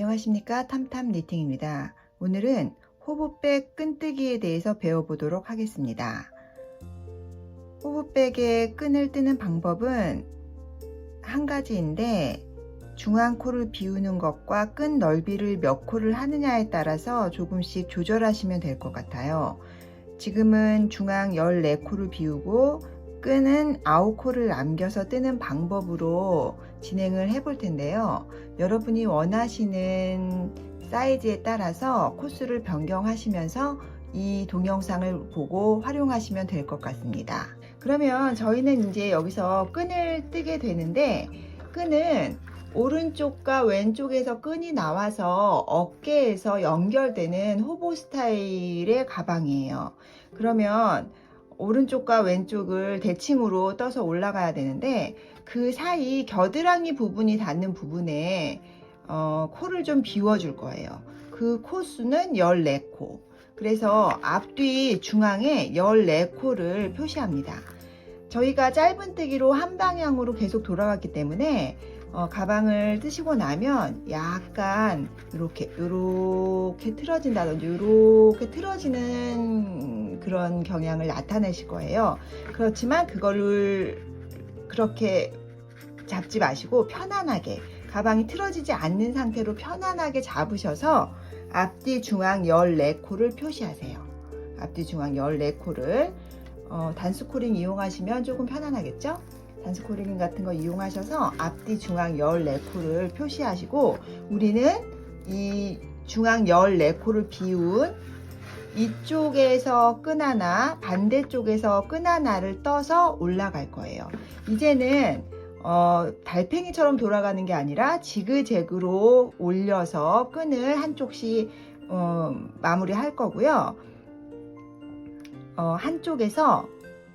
안녕하십니까 탐탐 니팅입니다. 오늘은 호브백 끈뜨기에 대해서 배워보도록 하겠습니다. 호브백의 끈을 뜨는 방법은 한 가지인데 중앙 코를 비우는 것과 끈 넓이를 몇 코를 하느냐에 따라서 조금씩 조절하시면 될 것 같아요. 지금은 중앙 14코를 비우고 끈은 9코를 남겨서 뜨는 방법으로 진행을 해 볼 텐데요. 여러분이 원하시는 사이즈에 따라서 코스를 변경하시면서 이 동영상을 보고 활용하시면 될 것 같습니다. 그러면 저희는 이제 여기서 끈을 뜨게 되는데 끈은 오른쪽과 왼쪽에서 끈이 나와서 어깨에서 연결되는 호보 스타일의 가방이에요. 그러면 오른쪽과 왼쪽을 대칭으로 떠서 올라가야 되는데 그 사이 겨드랑이 부분이 닿는 부분에 어, 코를 좀 비워줄 거예요. 그 코수는 14코. 그래서 앞뒤 중앙에 14코를 표시합니다. 저희가 짧은 뜨기로 한 방향으로 계속 돌아갔기 때문에 어, 가방을 뜨시고 나면 약간 이렇게 이렇게 틀어진다든지 이렇게 틀어지는 그런 경향을 나타내실 거예요. 그렇지만 그거를 그렇게 잡지 마시고 편안하게 가방이 틀어지지 않는 상태로 편안하게 잡으셔서 앞뒤 중앙 14코를 표시하세요. 앞뒤 중앙 14코를 어, 단수코링 이용하시면 조금 편안하겠죠? 단수코링 같은 거 이용하셔서 앞뒤 중앙 14코를 표시하시고 우리는 이 중앙 14코를 비운 이쪽에서 끈 하나 반대쪽에서 끈 하나를 떠서 올라갈 거예요. 이제는 어, 달팽이처럼 돌아가는 게 아니라 지그재그로 올려서 끈을 한쪽씩 어, 마무리 할 거고요. 어, 한쪽에서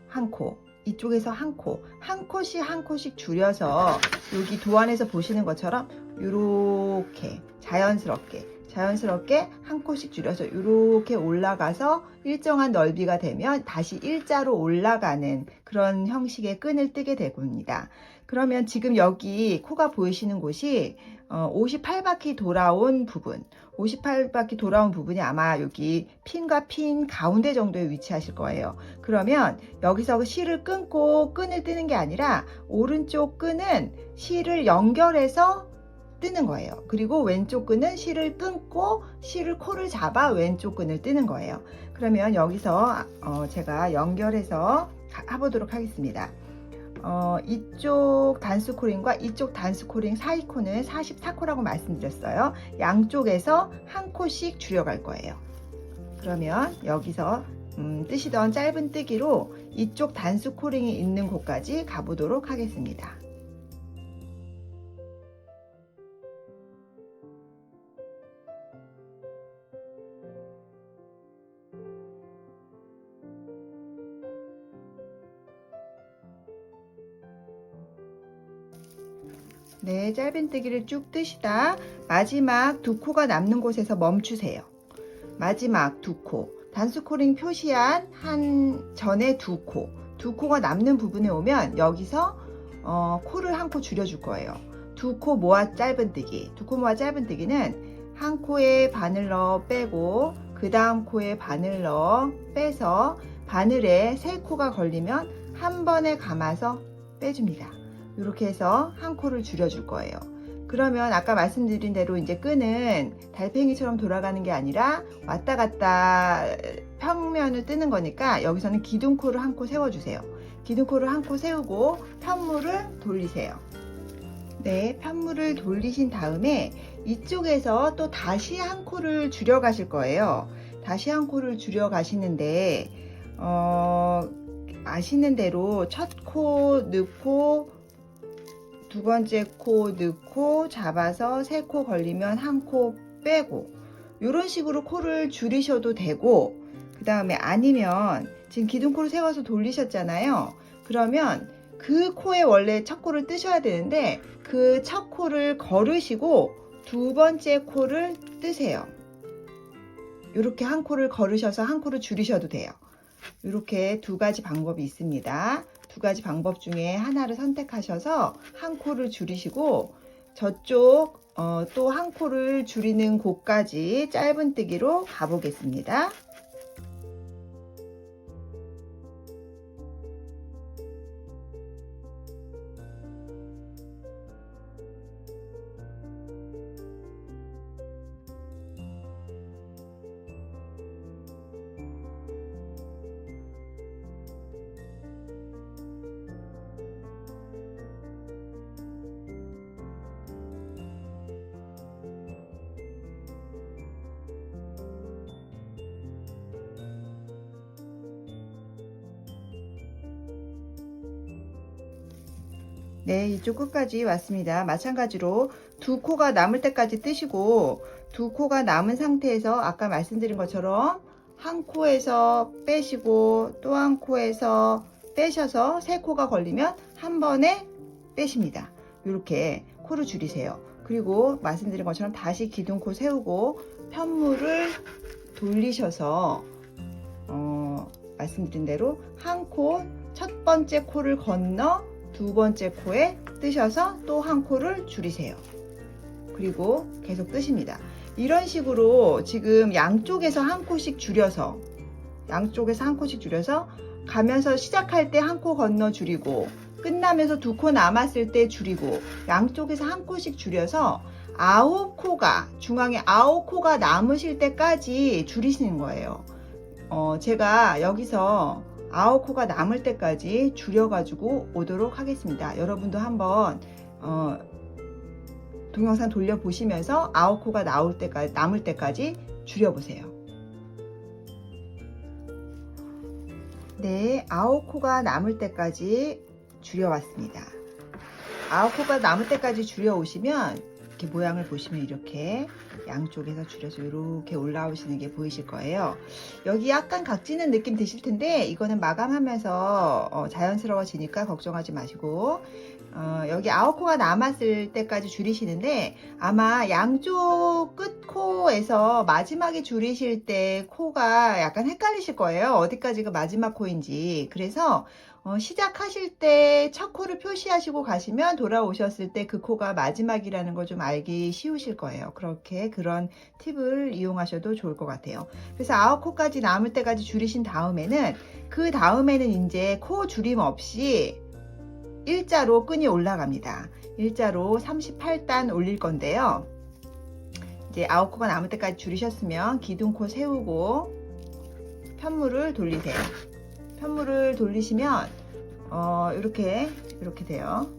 한 코, 이쪽에서 한 코, 한 코씩 한 코씩 줄여서 여기 도안에서 보시는 것처럼 이렇게 자연스럽게 자연스럽게 한 코씩 줄여서 이렇게 올라가서 일정한 넓이가 되면 다시 일자로 올라가는 그런 형식의 끈을 뜨게 됩니다. 그러면 지금 여기 코가 보이시는 곳이 58바퀴 돌아온 부분 58바퀴 돌아온 부분이 아마 여기 핀과 핀 가운데 정도에 위치하실 거예요. 그러면 여기서 실을 끊고 끈을 뜨는 게 아니라 오른쪽 끈은 실을 연결해서 뜨는 거예요. 그리고 왼쪽 끈은 실을 끊고 실을 코를 잡아 왼쪽 끈을 뜨는 거예요. 그러면 여기서 어 제가 연결해서 해보도록 하겠습니다. 어 이쪽 단수 코링과 이쪽 단수 코링 사이 코는 44코라고 말씀드렸어요. 양쪽에서 한 코씩 줄여갈 거예요. 그러면 여기서 음, 뜨시던 짧은 뜨기로 이쪽 단수 코링이 있는 곳까지 가보도록 하겠습니다. 네, 짧은뜨기를 쭉 뜨시다 마지막 두 코가 남는 곳에서 멈추세요. 마지막 두 코. 단수코링 표시한 한 전에 두 코. 두 코가 남는 부분에 오면 여기서 어, 코를 한 코 줄여줄 거예요. 두 코 모아 짧은뜨기. 두 코 모아 짧은뜨기는 한 코에 바늘 넣어 빼고 그 다음 코에 바늘 넣어 빼서 바늘에 세 코가 걸리면 한 번에 감아서 빼줍니다. 이렇게 해서 한 코를 줄여줄 거예요. 그러면 아까 말씀드린 대로 이제 끈은 달팽이처럼 돌아가는 게 아니라 왔다 갔다 평면을 뜨는 거니까 여기서는 기둥코를 한 코 세워주세요. 기둥코를 한 코 세우고 편물을 돌리세요. 네, 편물을 돌리신 다음에 이쪽에서 또 다시 한 코를 줄여 가실 거예요. 다시 한 코를 줄여 가시는데, 어, 아시는 대로 첫 코 넣고 두 번째 코 넣고 잡아서 세 코 걸리면 한 코 빼고 이런 식으로 코를 줄이셔도 되고 그 다음에 아니면 지금 기둥코를 세워서 돌리셨잖아요. 그러면 그 코에 원래 첫 코를 뜨셔야 되는데 그 첫 코를 걸으시고 두 번째 코를 뜨세요. 이렇게 한 코를 걸으셔서 한 코를 줄이셔도 돼요. 이렇게 두 가지 방법이 있습니다 두 가지 방법 중에 하나를 선택하셔서 한 코를 줄이시고 저쪽 어, 또 한 코를 줄이는 곳까지 짧은뜨기로 가보겠습니다. 이쪽 끝까지 왔습니다. 마찬가지로 두 코가 남을 때까지 뜨시고 두 코가 남은 상태에서 아까 말씀드린 것처럼 한 코에서 빼시고 또 한 코에서 빼셔서 세 코가 걸리면 한 번에 빼십니다. 이렇게 코를 줄이세요. 그리고 말씀드린 것처럼 다시 기둥코 세우고 편물을 돌리셔서 어, 말씀드린 대로 한 코 첫 번째 코를 건너 두 번째 코에 뜨셔서 또 한 코를 줄이세요. 그리고 계속 뜨십니다. 이런 식으로 지금 양쪽에서 한 코씩 줄여서 양쪽에서 한 코씩 줄여서 가면서 시작할 때 한 코 건너 줄이고 끝나면서 두 코 남았을 때 줄이고 양쪽에서 한 코씩 줄여서 아홉 코가 중앙에 아홉 코가 남으실 때까지 줄이시는 거예요. 어, 제가 여기서 아홉 코가 남을 때까지 줄여가지고 오도록 하겠습니다. 여러분도 한번 어, 동영상 돌려보시면서 아홉 코가 나올 때까지 남을 때까지 줄여보세요. 네, 아홉 코가 남을 때까지 줄여왔습니다. 아홉 코가 남을 때까지 줄여오시면 이렇게 모양을 보시면 이렇게 양쪽에서 줄여서 이렇게 올라오시는 게 보이실 거예요. 여기 약간 각지는 느낌 드실 텐데 이거는 마감하면서 어, 자연스러워지니까 걱정하지 마시고 어, 여기 아홉 코가 남았을 때까지 줄이시는데 아마 양쪽 끝 코에서 마지막에 줄이실 때 코가 약간 헷갈리실 거예요. 어디까지가 마지막 코인지. 그래서 어, 시작하실 때 첫 코를 표시하시고 가시면 돌아오셨을 때 그 코가 마지막이라는 걸 좀 알기 쉬우실 거예요. 그렇게 그런 팁을 이용하셔도 좋을 것 같아요. 그래서 아홉 코까지 남을 때까지 줄이신 다음에는 그 다음에는 이제 코 줄임 없이 일자로 끈이 올라갑니다. 일자로 38단 올릴 건데요. 이제 아홉 코가 남을 때까지 줄이셨으면 기둥코 세우고 편물을 돌리세요. 편물을 돌리시면 어, 이렇게 이렇게 돼요.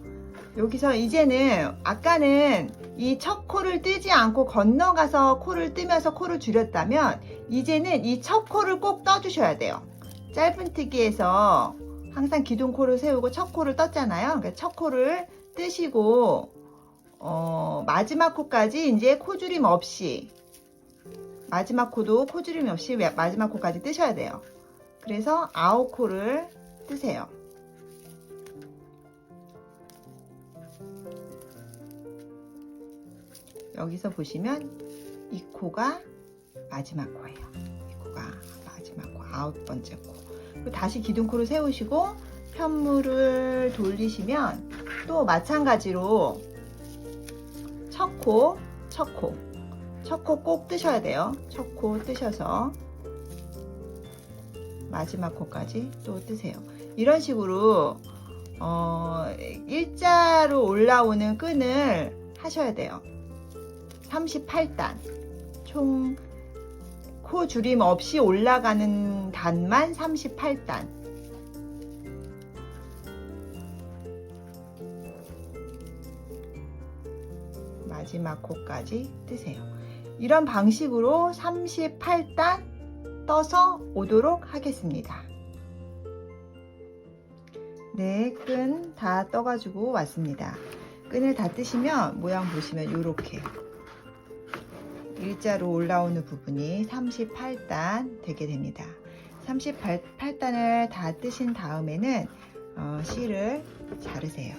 여기서 이제는 아까는 이 첫 코를 뜨지 않고 건너가서 코를 뜨면서 코를 줄였다면 이제는 이 첫 코를 꼭 떠주셔야 돼요. 짧은뜨기에서 항상 기둥 코를 세우고 첫 코를 떴잖아요. 그러니까 첫 코를 뜨시고 어, 마지막 코까지 이제 코줄임 없이 마지막 코도 코줄임 없이 마지막 코까지 뜨셔야 돼요. 그래서 아홉 코를 뜨세요. 여기서 보시면 이 코가 마지막 코예요. 이 코가 마지막 코, 아홉 번째 코. 그리고 다시 기둥코를 세우시고 편물을 돌리시면 또 마찬가지로 첫 코, 첫 코, 첫 코 꼭 뜨셔야 돼요. 첫 코 뜨셔서 마지막 코까지 또 뜨세요. 이런 식으로 어, 일자로 올라오는 끈을 하셔야 돼요. 38단 총 코 줄임 없이 올라가는 단만 38단 마지막 코까지 뜨세요. 이런 방식으로 38단 떠서 오도록 하겠습니다. 네, 끈 다 떠가지고 왔습니다. 끈을 다 뜨시면 모양 보시면 이렇게 일자로 올라오는 부분이 38단 되게 됩니다. 38단을 다 뜨신 다음에는 어, 실을 자르세요.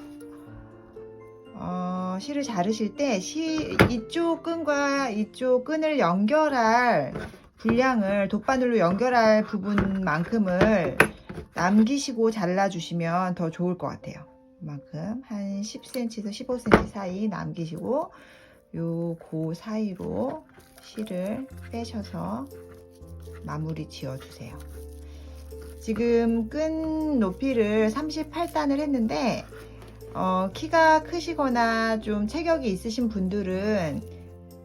어, 실을 자르실 때 시, 이쪽 끈과 이쪽 끈을 연결할 분량을 돗바늘로 연결할 부분만큼을 남기시고 잘라주시면 더 좋을 것 같아요. 만큼 한 10cm에서 15cm 사이 남기시고 요고 사이로 실을 빼셔서 마무리 지어주세요. 지금 끈 높이를 38단을 했는데 어, 키가 크시거나 좀 체격이 있으신 분들은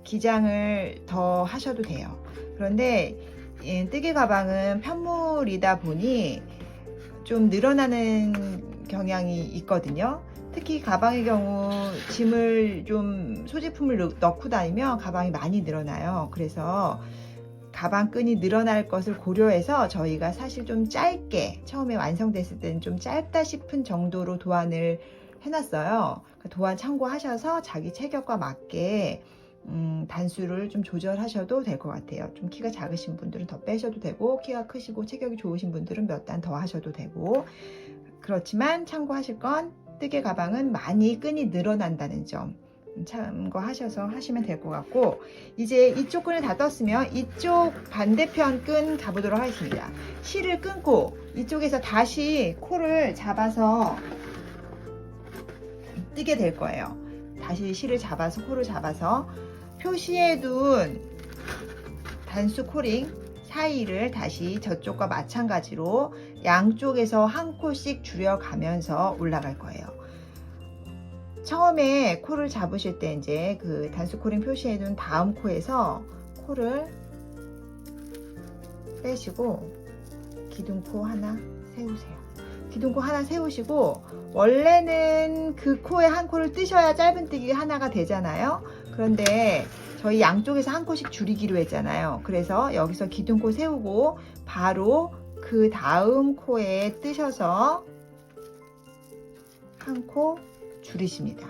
기장을 더 하셔도 돼요. 그런데 예, 뜨개 가방은 편물이다 보니 좀 늘어나는 경향이 있거든요. 특히 가방의 경우 짐을 좀 소지품을 넣- 넣고 다니면 가방이 많이 늘어나요. 그래서 가방 끈이 늘어날 것을 고려해서 저희가 사실 좀 짧게 처음에 완성됐을 때는 좀 짧다 싶은 정도로 도안을 해놨어요. 그 도안 참고하셔서 자기 체격과 맞게 음, 단수를 좀 조절하셔도 될 것 같아요. 좀 키가 작으신 분들은 더 빼셔도 되고 키가 크시고 체격이 좋으신 분들은 몇 단 더 하셔도 되고 그렇지만 참고하실 건 뜨개 가방은 많이 끈이 늘어난다는 점 참고하셔서 하시면 될 것 같고 이제 이쪽 끈을 다 떴으면 이쪽 반대편 끈 가보도록 하겠습니다. 실을 끊고 이쪽에서 다시 코를 잡아서 뜨게 될 거예요. 다시 실을 잡아서 코를 잡아서 표시해둔 단수 코링 사이를 다시 저쪽과 마찬가지로 양쪽에서 한 코씩 줄여가면서 올라갈 거예요. 처음에 코를 잡으실 때 이제 그 단수 코링 표시해둔 다음 코에서 코를 빼시고 기둥코 하나 세우세요. 기둥코 하나 세우시고 원래는 그 코에 한 코를 뜨셔야 짧은뜨기 하나가 되잖아요. 그런데 저희 양쪽에서 한 코씩 줄이기로 했잖아요. 그래서 여기서 기둥코 세우고 바로 그 다음 코에 뜨셔서 한 코 줄이십니다.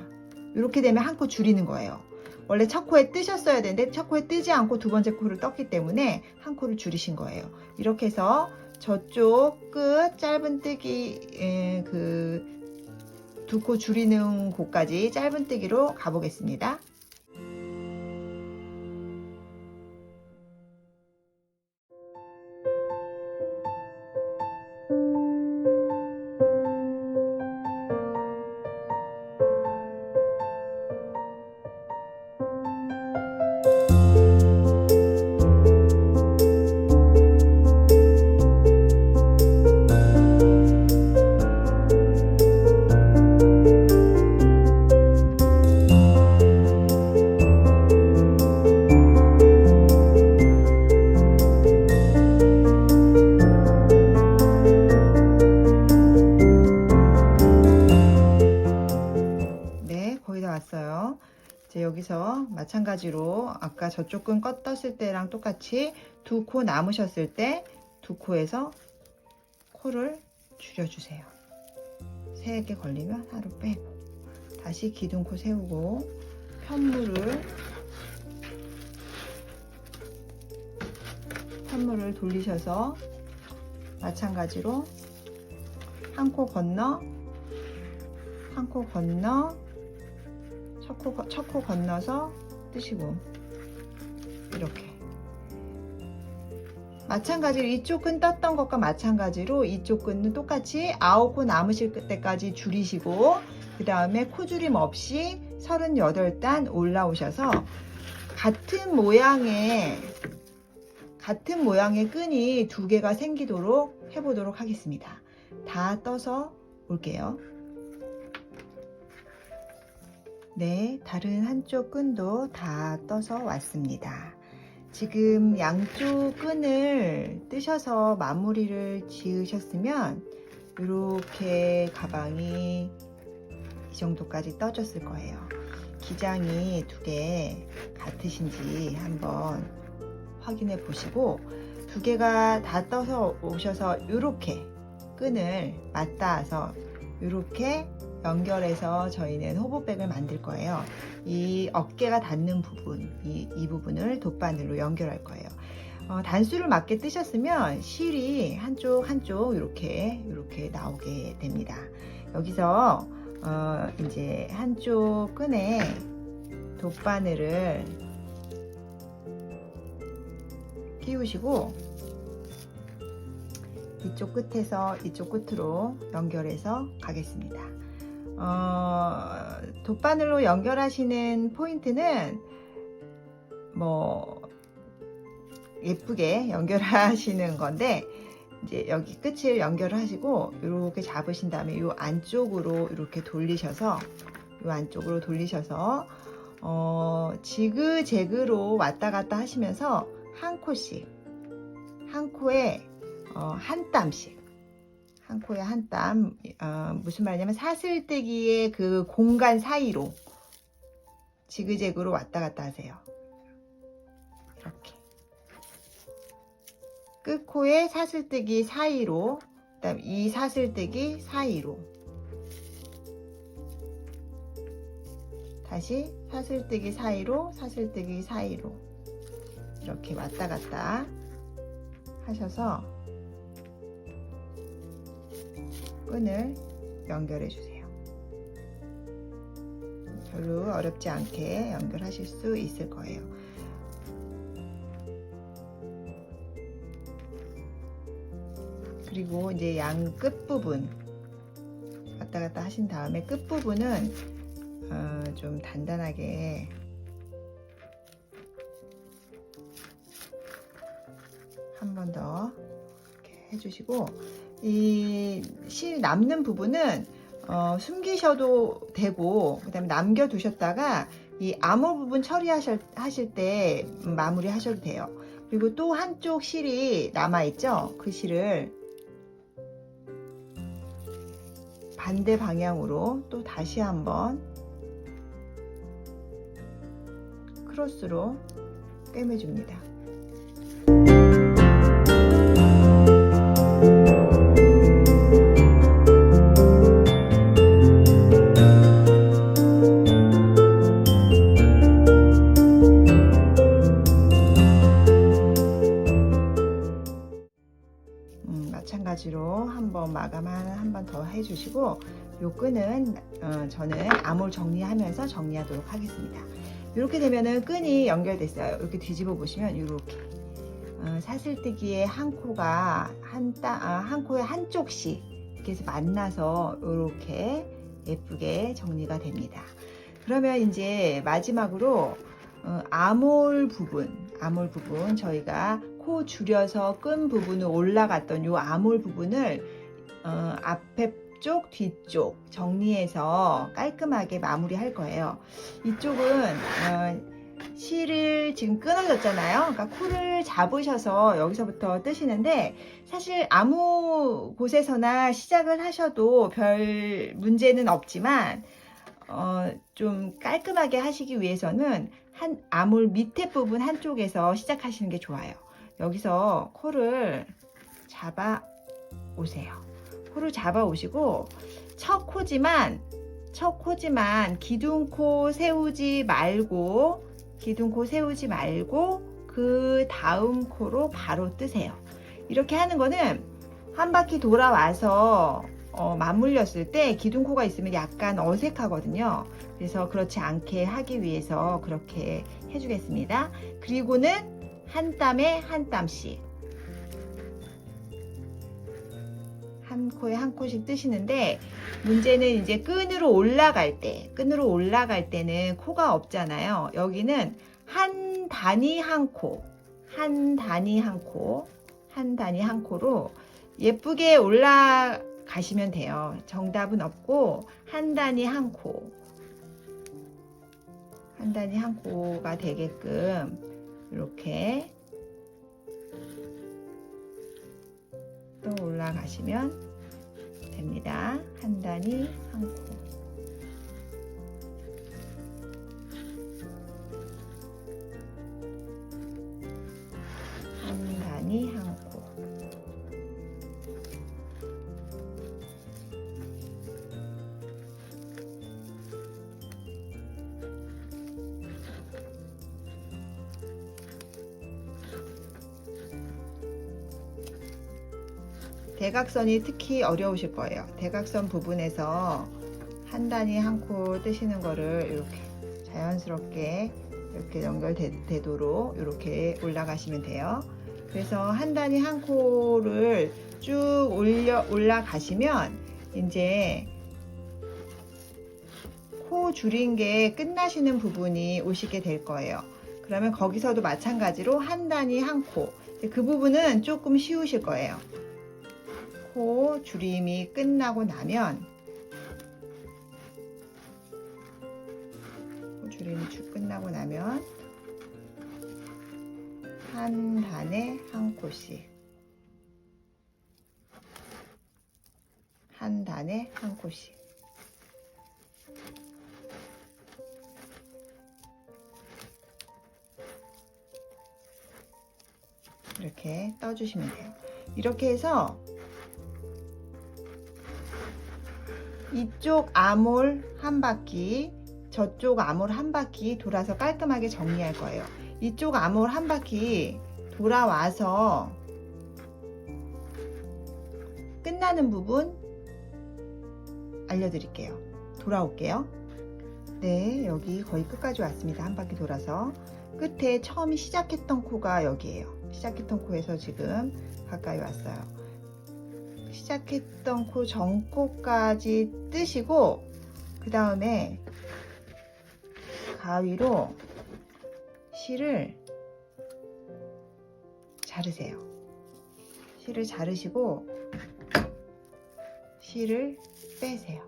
이렇게 되면 한 코 줄이는 거예요. 원래 첫 코에 뜨셨어야 되는데 첫 코에 뜨지 않고 두 번째 코를 떴기 때문에 한 코를 줄이신 거예요. 이렇게 해서 저쪽 끝 짧은 뜨기 그 두 코 줄이는 곳까지 짧은 뜨기로 가보겠습니다. 마찬가지로 아까 저쪽 끈 껐었을 때랑 똑같이 두 코 남으셨을 때 두 코에서 코를 줄여주세요. 세 개 걸리면 하루 빼고 다시 기둥코 세우고 편물을 편물을 돌리셔서 마찬가지로 한 코 건너 한 코 건너 첫 코, 첫 코 건너서 뜨시고 이렇게 마찬가지로 이쪽 끈 떴던 것과 마찬가지로 이쪽 끈은 똑같이 아홉 코 남으실 때까지 줄이시고 그 다음에 코줄임 없이 38단 올라오셔서 같은 모양의 같은 모양의 끈이 두 개가 생기도록 해보도록 하겠습니다. 다 떠서 올게요. 네, 다른 한쪽 끈도 다 떠서 왔습니다. 지금 양쪽 끈을 뜨셔서 마무리를 지으셨으면 이렇게 가방이 이 정도까지 떠졌을 거예요. 기장이 두 개 같으신지 한번 확인해 보시고 두 개가 다 떠서 오셔서 이렇게 끈을 맞닿아서 이렇게 연결해서 저희는 호보백을 만들 거예요. 이 어깨가 닿는 부분, 이, 이 부분을 돗바늘로 연결할 거예요. 어, 단수를 맞게 뜨셨으면 실이 한쪽 한쪽 이렇게 이렇게 나오게 됩니다. 여기서 어, 이제 한쪽 끈에 돗바늘을 끼우시고 이쪽 끝에서 이쪽 끝으로 연결해서 가겠습니다. 어, 돗바늘로 연결하시는 포인트는 뭐 예쁘게 연결하시는 건데 이제 여기 끝을 연결하시고 이렇게 잡으신 다음에 이 안쪽으로 이렇게 돌리셔서 이 안쪽으로 돌리셔서 어, 지그재그로 왔다 갔다 하시면서 한 코씩 한 코에 어, 한 땀씩 한 코에 한 땀, 어, 무슨 말이냐면 사슬뜨기의 그 공간 사이로 지그재그로 왔다 갔다 하세요. 이렇게. 끝코에 사슬뜨기 사이로, 그 다음 이 사슬뜨기 사이로. 다시 사슬뜨기 사이로, 사슬뜨기 사이로. 이렇게 왔다 갔다 하셔서 끈을 연결해 주세요. 별로 어렵지 않게 연결하실 수 있을 거예요. 그리고 이제 양 끝부분 왔다 갔다 하신 다음에 끝부분은 어, 좀 단단하게 한 번 더 해주시고 이 실 남는 부분은 어, 숨기셔도 되고 그다음에 남겨 두셨다가 이 암호 부분 처리하실 하실 때 마무리 하셔도 돼요. 그리고 또 한쪽 실이 남아 있죠. 그 실을 반대 방향으로 또 다시 한번 크로스로 꿰매줍니다. 요 끈은 어, 저는 암홀 정리하면서 정리하도록 하겠습니다. 이렇게 되면은 끈이 연결됐어요. 이렇게 뒤집어 보시면 이렇게 어, 사슬뜨기의 한 코가 한, 따, 아, 한 코에 한쪽씩 이렇게 해서 만나서 이렇게 예쁘게 정리가 됩니다. 그러면 이제 마지막으로 어, 암홀 부분, 암홀 부분 저희가 코 줄여서 끈 부분을 올라갔던 요 암홀 부분을 어, 앞에 쪽, 뒤쪽 정리해서 깔끔하게 마무리할 거예요. 이쪽은 어, 실을 지금 끊어졌잖아요. 그러니까 코를 잡으셔서 여기서부터 뜨시는데 사실 아무 곳에서나 시작을 하셔도 별 문제는 없지만 어, 좀 깔끔하게 하시기 위해서는 한 암홀 밑에 부분 한쪽에서 시작하시는 게 좋아요. 여기서 코를 잡아 오세요. 코를 잡아 오시고 첫 코지만 첫 코지만 기둥코 세우지 말고 기둥코 세우지 말고 그 다음 코로 바로 뜨세요. 이렇게 하는 거는 한 바퀴 돌아와서 어, 맞물렸을 때 기둥코가 있으면 약간 어색하거든요. 그래서 그렇지 않게 하기 위해서 그렇게 해주겠습니다. 그리고는 한 땀에 한 땀씩 한 코에 한 코씩 뜨시는데 문제는 이제 끈으로 올라갈 때 끈으로 올라갈 때는 코가 없잖아요. 여기는 한 단위 한 코, 한 단위 한 코, 한 단위 한 코로 예쁘게 올라가시면 돼요. 정답은 없고 한 단위 한 코, 한 단위 한 코가 되게끔 이렇게 또 올라가시면 됩니다. 한 단위 한 코. 대각선이 특히 어려우실 거예요. 대각선 부분에서 한 단위 한 코 뜨시는 거를 이렇게 자연스럽게 이렇게 연결되도록 이렇게 올라가시면 돼요. 그래서 한 단위 한 코를 쭉 올려 올라가시면 이제 코 줄인 게 끝나시는 부분이 오시게 될 거예요. 그러면 거기서도 마찬가지로 한 단위 한 코. 그 부분은 조금 쉬우실 거예요. 코 줄임이 끝나고 나면 코 줄임이 쭉 끝나고 나면 한 단에 한 코씩 한 단에 한 코씩 이렇게 떠주시면 돼요. 이렇게 해서 이쪽 암홀 한 바퀴, 저쪽 암홀 한 바퀴 돌아서 깔끔하게 정리할 거예요. 이쪽 암홀 한 바퀴 돌아와서 끝나는 부분 알려드릴게요. 돌아올게요. 네, 여기 거의 끝까지 왔습니다. 한 바퀴 돌아서. 끝에 처음 시작했던 코가 여기에요. 시작했던 코에서 지금 가까이 왔어요. 시작했던 코 전코까지 뜨시고 그 다음에 가위로 실을 자르세요. 실을 자르시고 실을 빼세요.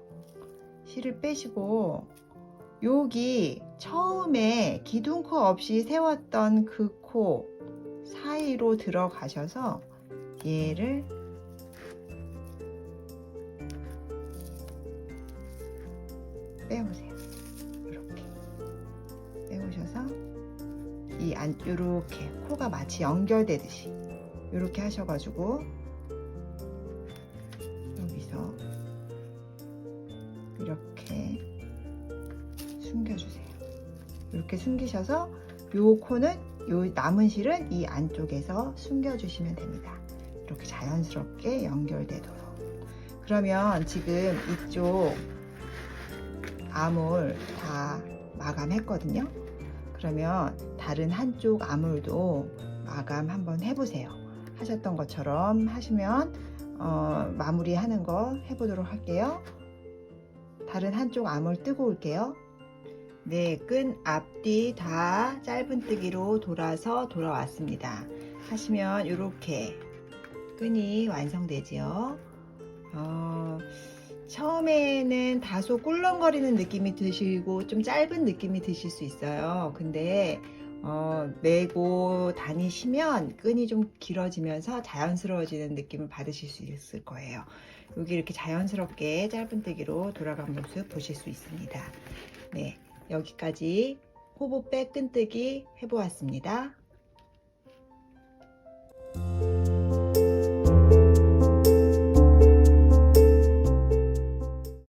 실을 빼시고 여기 처음에 기둥코 없이 세웠던 그 코 사이로 들어가셔서 얘를 빼오세요. 이렇게 빼오셔서 이안 이렇게 코가 마치 연결되듯이 이렇게 하셔가지고 여기서 이렇게 숨겨주세요. 이렇게 숨기셔서 요 코는 요 남은 실은 이 안쪽에서 숨겨주시면 됩니다. 이렇게 자연스럽게 연결되도록. 그러면 지금 이쪽 암홀 다 마감했거든요. 그러면 다른 한쪽 암홀도 마감 한번 해보세요. 하셨던 것처럼 하시면 어, 마무리하는 거 해보도록 할게요. 다른 한쪽 암홀 뜨고 올게요. 네, 끈 앞뒤 다 짧은뜨기로 돌아서 돌아왔습니다. 하시면 이렇게 끈이 완성되지요. 어, 처음에는 다소 꿀렁거리는 느낌이 드시고 좀 짧은 느낌이 드실 수 있어요. 근데 어, 메고 다니시면 끈이 좀 길어지면서 자연스러워지는 느낌을 받으실 수 있을 거예요. 여기 이렇게 자연스럽게 짧은 뜨기로 돌아간 모습 보실 수 있습니다. 네, 여기까지 호보백 끈뜨기 해보았습니다.